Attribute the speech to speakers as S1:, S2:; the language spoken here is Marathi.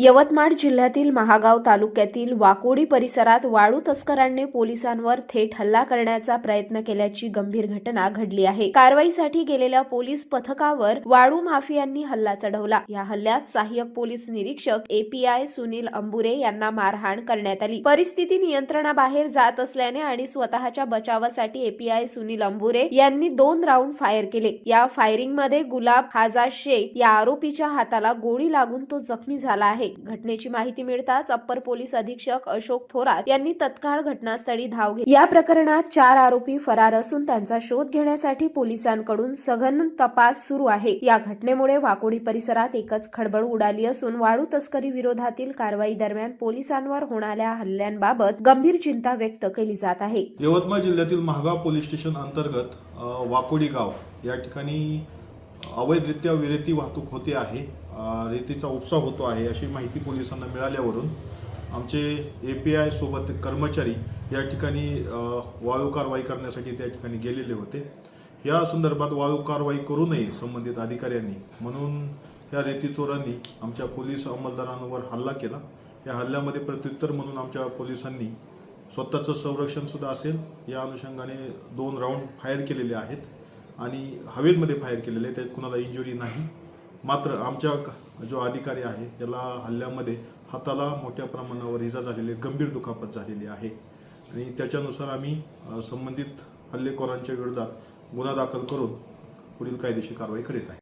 S1: यवतमाळ जिल्ह्यातील महागाव तालुक्यातील वाकोडी परिसरात वाळू तस्करांनी पोलिसांवर थेट हल्ला करण्याचा प्रयत्न केल्याची गंभीर घटना घडली आहे. कारवाईसाठी गेलेल्या पोलीस पथकावर वाळू माफियांनी हल्ला चढवला. या हल्ल्यात सहाय्यक पोलीस निरीक्षक एपीआय सुनील अंबुरे यांना मारहाण करण्यात आली. परिस्थिती नियंत्रणाबाहेर जात असल्याने आणि स्वतःच्या बचावासाठी एपीआय सुनील अंबुरे यांनी दोन राऊंड फायर केले. या फायरिंगमध्ये गुलाब खाजा शेख या आरोपीच्या हाताला गोळी लागून तो जखमी झाला आहे. घटनेची माहिती मिळताच अप्पर पोलीस अधीक्षक अशोक थोरात यांनी तत्काळ घटनास्थळी धाव घेतली. या प्रकरणात चार आरोपी फरार असून त्यांचा शोध घेण्यासाठी पोलिसांकडून सघन तपास सुरू आहे. या घटनेमुळे वाकोडी परिसरात एकच खळबळ उडाली असून वाळू तस्करी विरोधातील कारवाई दरम्यान पोलिसांवर होणाऱ्या हल्ल्यांबाबत गंभीर चिंता व्यक्त केली जात आहे.
S2: यवतमाळ जिल्ह्यातील महागाव पोलीस स्टेशन अंतर्गत वाकोडी गाव या ठिकाणी अवैधरित्या विरेती वाहतूक होते आहे. रेतीचा उपसा होतो आहे अशी माहिती पोलिसांना मिळाल्यावरून आमचे ए पी आय सोबत कर्मचारी या ठिकाणी वाळू कारवाई करण्यासाठी त्या ठिकाणी गेलेले होते. या संदर्भात वाळू कारवाई करू नये संबंधित अधिकाऱ्यांनी म्हणून या रेती चोरांनी आमच्या पोलीस अंमलदारांवर हल्ला केला. या हल्ल्यामध्ये प्रत्युत्तर म्हणून आमच्या पोलिसांनी स्वतःचं संरक्षणसुद्धा असेल. या अनुषंगाने दोन राऊंड फायर केलेले आहेत. आणि हवेमध्ये फायर केलेले आहे त्यात कुणाला इंजुरी नाही. मात्र आमच्या जो अधिकारी आहे याला हल्ल्यामध्ये हाताला मोठ्या प्रमाणावर इजा झालेली आहे, गंभीर दुखापत झालेली आहे. आणि त्याच्यानुसार आम्ही संबंधित हल्लेखोरांच्या विरोधात गुन्हा दाखल करून पुढील कायदेशीर कारवाई करीत आहे.